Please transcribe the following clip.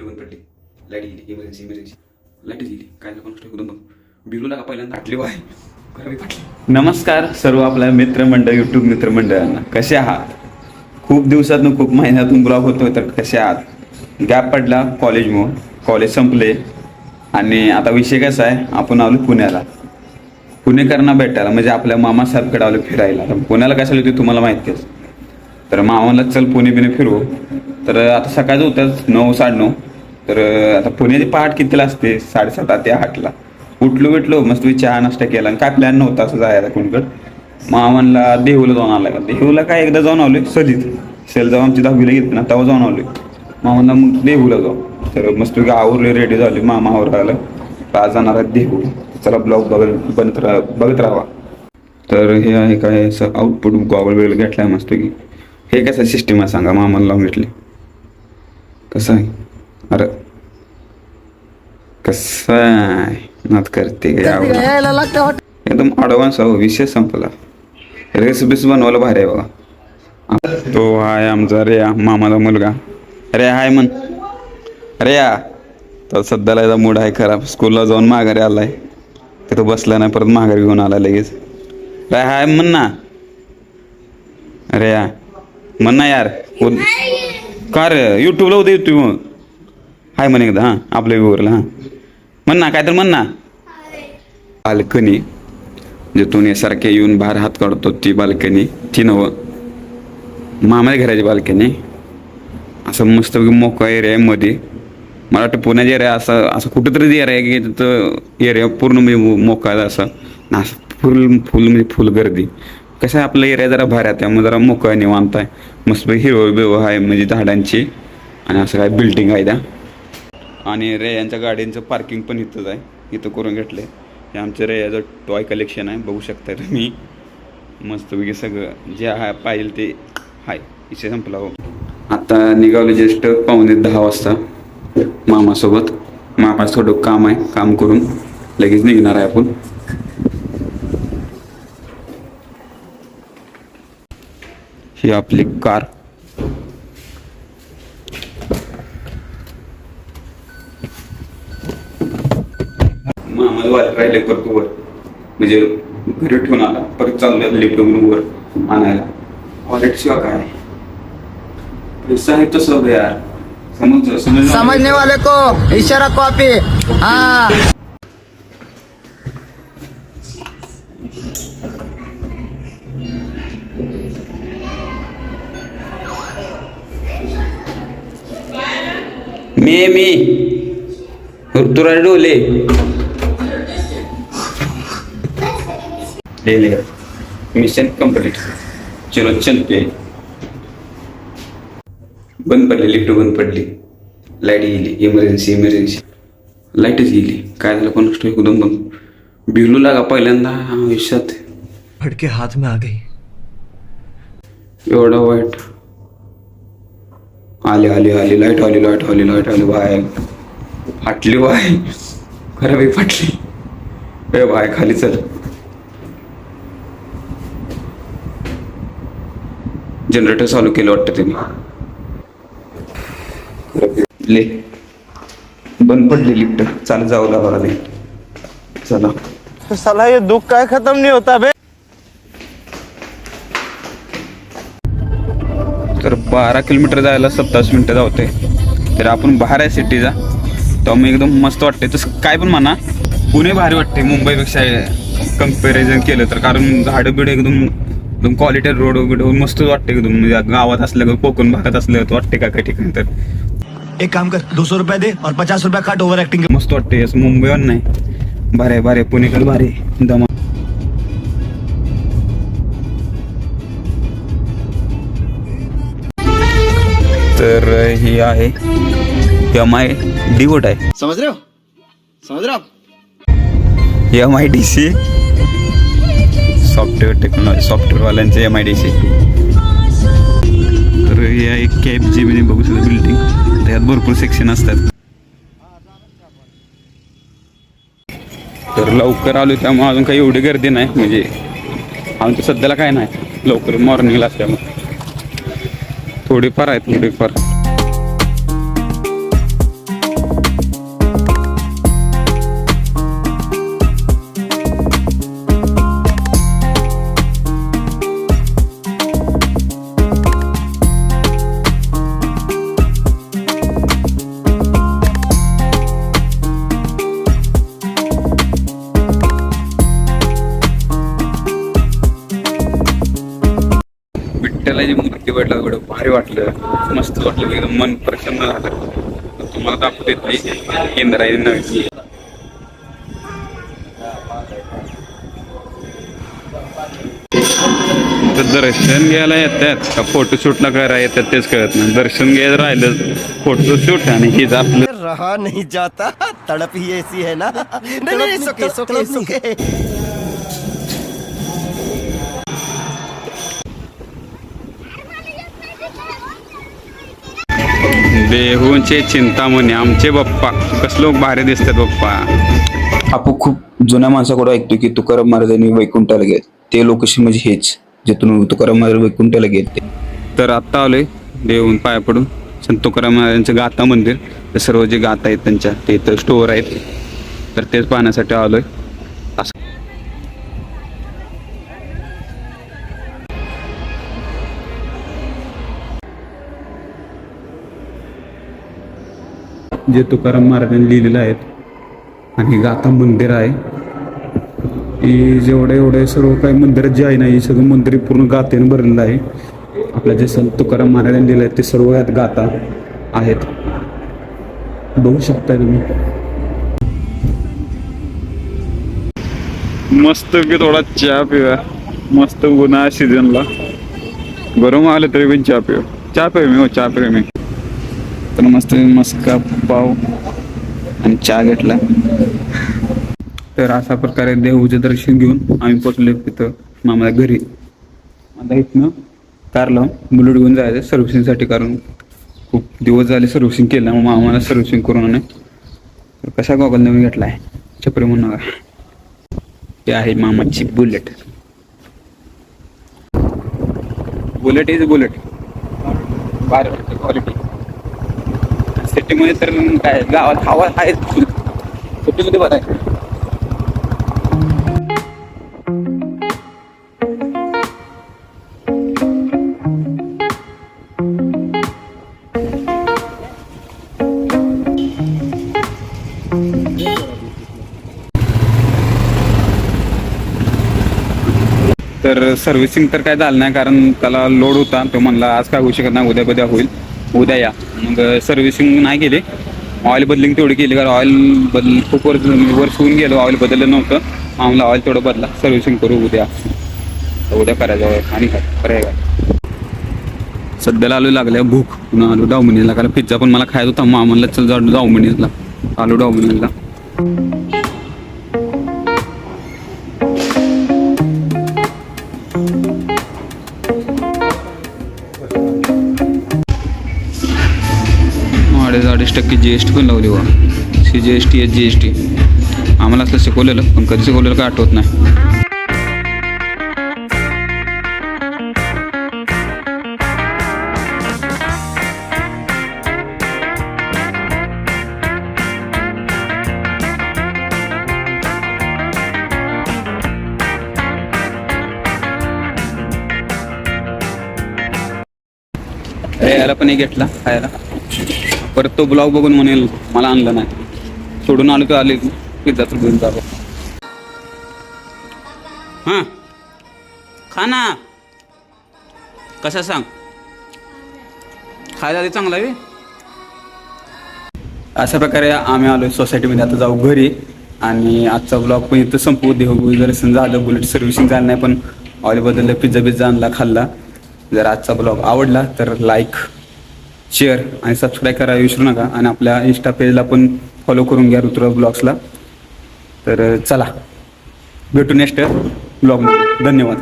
बंद पडली लाइट गेली इमर्जन्सी इमर्जन्सी लाइट गेली काय झालं बघ बिलू पहिल्यांदा आटली बाय नमस्कार सर्व आपल्या मित्रमंडळ युट्यूब मित्रमंडळांना. कसे आहात? खूप दिवसातून खूप महिन्यातून ब्लॉग होतोय तर कसे आहात? गॅप पडला कॉलेजमुळं. कॉलेज संपले. आणि आता विषय कसा आहे? आपण आलो पुण्याला. पुणेकरांना भेटायला म्हणजे आपल्या मामासाहेबकडे आलो फिरायला. पुण्याला पुण्याला कशाला होते तुम्हाला माहितीच तर मामाला चल पुणे बिने फिरू तर आता सकाळचं होतं नऊ साडेनऊ तर आता पुण्याची पहाट कितीला असते? साडेसात ते आठला उठलो भेटलो मस्त मी चहा नाश्ता केला. आणि काय प्लॅन नव्हता असं जायला कोणकडं? मामाला देहूला जाऊन आला का देहूला काय एकदा जाऊन आलोय सजीत सेल जाऊन आमची दहावीला घेतली ना तेव्हा जाऊन आलोय. मामाला मग देहूला जाऊ तर मस्त आवरले रेडी झाले. मामा आलं आज जाणार आहे देहू. चला ब्लॉग बघत बनत राहा बघत राहा तर हे आहे काय असं आउटपुट गॉगल वगैरे घेतलाय मस्त की हे कसं सिस्टीम आहे सांगा मामाला लावून कसं आहे अरे कसं आहे नात करते एकदम ॲडव्हान्स हो विषय संपला रेसिपीज बनवायला भारी आहे बघा तो आहे आमचा रेया मामाचा मुलगा रेया हाय म्हण रेया तर सध्याला याचा मूड आहे खराब स्कूलला जाऊन माघारी आलाय तिथं बसला नाही परत माघारी घेऊन आला लगेच रेया हाय म्हण ना रेया म्हण ना यार का रे? यूट्यूबला होतं यूट्यूब हाय म्हण एकदा हां आपल्या व्ह्यूवरला हां. म्हण ना काय तर म्हण ना बाल्कनी जिथून यासारखे येऊन बाहेर हात काढतो ती बाल्कनी ती नवं. मामाच्या घराची बाल्कनी. असं मस्त मोकळा एरिया आहे मध्ये मला वाटतं पुण्याचा एरिया असं असं कुठेतरी एरिया आहे की तिथं एरिया पूर्ण म्हणजे मोकळा आहे असं. असं फुल फुल म्हणजे फुल गर्दी. कसं आहे आपला एरिया जरा भारी आहे त्यामुळे जरा मोकळा निवांत आहे. मस्त हिरवळ बिरवळ आहे म्हणजे झाडांची. आणि असं काय बिल्डिंग आहे त्या. आणि रेयांच्या गाड्यांचं पार्किंग पण इथंच आहे. इथं करून घेतलं हे आमचं रेयाचं टॉय कलेक्शन आहे बघू शकता तुम्ही. मस्तपैकी सगळं. जे आहे पाहिजे ते आहे. इथे संपला हो. आता निघालो जस्ट पावणे दहा वाजता. मामासोबत. मामाचं थोडं काम आहे काम करून लगेच निघणार आहे आपण. ही आपली कार. मामाला वाट राहिले करतो वर. म्हणजे घरी ठेवून आला परत चाललं लिफ्ट वर आणायला. वॉलेट शिवाय काय पैसा आहे तसं यार. समज समज समझने वाले को इशारा कॉपी हाँ. मी मी ऋतुराज डोले मिशन कंप्लीट चलो चलते. बंद पडली लिफ्ट बंद पडली. लाइट गेली इमर्जन्सी इमर्जन्सी लाईटच गेली. काय झालं कोण एकदम बंद. बिलू लागा पहिल्यांदा आयुष्यात. फटके हाथ में आ गई एवढं वाईट. आली आले आली लाइट आली लाइट आली लाइट आली बाय फाटली बाय खरं बाई फाटली. ए बाय खाली चल. जनरेटर चालू केलं वाटतं त्यांनी. ले. बंद पडली लिफ्ट चालू जाऊ लागला चला. साला ये दुःख काय खतम नाही होता बे बारा किलोमीटर जायला सत्तावीस मिनटं जावते तर आपण बाहेर आहे सिटीचा. तर मग एकदम मस्त वाटते तसं काय पण म्हणा पुणे भारी वाटते मुंबईपेक्षा कंपॅरिझन केलं तर. कारण झाडं बिडं एकदम एकदम क्वालिटी रोड बिड मस्त वाटते एकदम. म्हणजे गावात असलं का कोकण भागात असलं तर वाटते का काही ठिकाणी तर. एक काम कर दो सौ रुपया दे और पचास रुपया काट ओवर एक्टिंग के मस्त वाटते मुंबईवर नाही. भारे भारे पुणेकडे भारी दमा तर ही आहे. एम आय डी वोट आहे? समझ रहे हो? समझ रहे हो आप? M I D C software technology सॉफ्टवेअरवाल्यांचे M I D C तर हे आहे कॅब जी म्हणजे बघू शकता बिल्डिंग. त्यात भरपूर सेक्शन असतात. तर लवकर आलो त्यामुळे अजून काही एवढी गर्दी नाही. म्हणजे आमच्या सध्याला काय नाही. लवकर मॉर्निंगला असल्यामुळे. थोडीफार आहे थोडीफार. भारी वाटलं. मस्त वाटलं एकदम मन प्रसन्न झालं. तुम्हाला दाखवते ती इंद्रायणी नवीन. तर दर्शन घ्यायला येतात. का फोटोशूटला करायला येतात तेच कळत नाही. दर्शन घ्यायला राहिलं फोटोशूट आणि हेच आपलं. रहा नहीं जाता. तड़प ही ऐसी है ना. नहीं देहूंचे चिंतामणी आमचे बाप्पा. कसलो भारी दिसतात बाप्पा. आपण खूप जुन्या माणसाकडे ऐकतो की तुकाराम महाराजांनी वैकुंठाला गेले. ते लोकेशन म्हणजे हेच जिथून तुकाराम महाराज वैकुंठाला गेले ते. तर आत्ता आलोय देऊन पाया पडून. संत तुकाराम महाराजांचं गाथा मंदिर ते सर्व जे गाथा आहेत त्यांच्या ते इथं स्टोअर आहेत. तर तेच पाहण्यासाठी आलोय. असं जे तुकाराम महाराजांनी लिहिलेलं आहेत. आणि गाथा मंदिर आहे. की जेवढे एवढे सर्व काही मंदिर जे आहे ना हे सगळं मंदिर पूर्ण गाथेने भरलेलं आहे. आपल्या जे संत तुकाराम महाराजांनी लिहिलं आहे ते सर्व यात गाथा आहेत. बघू शकताय तुम्ही. मस्त की थोडा चहा पिऊया. मस्त उन्हा सीझनला गरम आलं तरी पण चहा पिव चहा प्रेमी हो चहा प्रेमी तर मस्त मस्का पाव आणि चहा घेतला. तर अशा प्रकारे देहूचे दर्शन घेऊन आम्ही पोचलो तिथं मामाच्या घरी. आता इथनं कार लावून बुलेट घेऊन जायचं सर्व्हिसिंगसाठी कारण खूप दिवस झाले सर्व्हिसिंग केलं मग मामाला सर्व्हिसिंग करून आणे तर कसा गॉगल नवीन घेतला आहे चपरे म्हणून नका ते आहे मामाची बुलेट. Bullet is bullet. बारा क्वालिटी सिटीमध्ये तर काय गावात हवा आहे सिटीमध्ये बरं आहे. तर सर्व्हिसिंग तर काय झालं नाही कारण त्याला लोड होता. तो म्हणला आज काय होऊ शकत नाही उद्या बद्या होईल. उद्या या. मग सर्व्हिसिंग नाही केली. ऑइल बदलिंग तेवढी केली कारण ऑइल बदल खूप वर्ष वर्ष होऊन गेलो ऑइल बदललं नव्हतं. आम्हाला ऑइल तेवढं बदला. सर्व्हिसिंग करू उद्या. उद्या करायचं आणि काय? पर्याय काय सध्याला आलो लागल्या भूक. पुन्हा आलो डावमिनीला कारण पिझ्झा पण मला खायचा होता. मग म्हणलं चल जाऊ डावमिनीला आलो डावमिनीला अडीच अडीच टक्के जी एस टी पण लावली वा C G S T S G S T आम्हाला असलं शिकवलेलं पण कधी शिकवलेलं काय आठवत नाही. याला पण एक घेतला खायला परत तो ब्लॉग बघून म्हणेल मला आणलं नाही. सोडून आलो तर आले पिझ्झा तर घेऊन जावं. हां. खा ना. कसा सांग? खायला ते चांगला आहे अशा प्रकारे आम्ही आलो सोसायटीमध्ये. आता जाऊ घरी. आणि आजचा ब्लॉग पण इथं संपवू. देऊ दर्शन झालं. बुलेट सर्व्हिसिंग झालं नाही पण ऑइल बदललं पिझ्झा बिझ्झा आणला खाल्ला. जर आजचा ब्लॉग आवडला तर लाईक शेअर आणि सबस्क्राईब करायला विसरू नका आणि आपल्या इन्स्टा पेजला पण फॉलो करून घ्या ऋतुराज ब्लॉग्सला तर चला. भेटू नेक्स्ट ब्लॉगमध्ये धन्यवाद.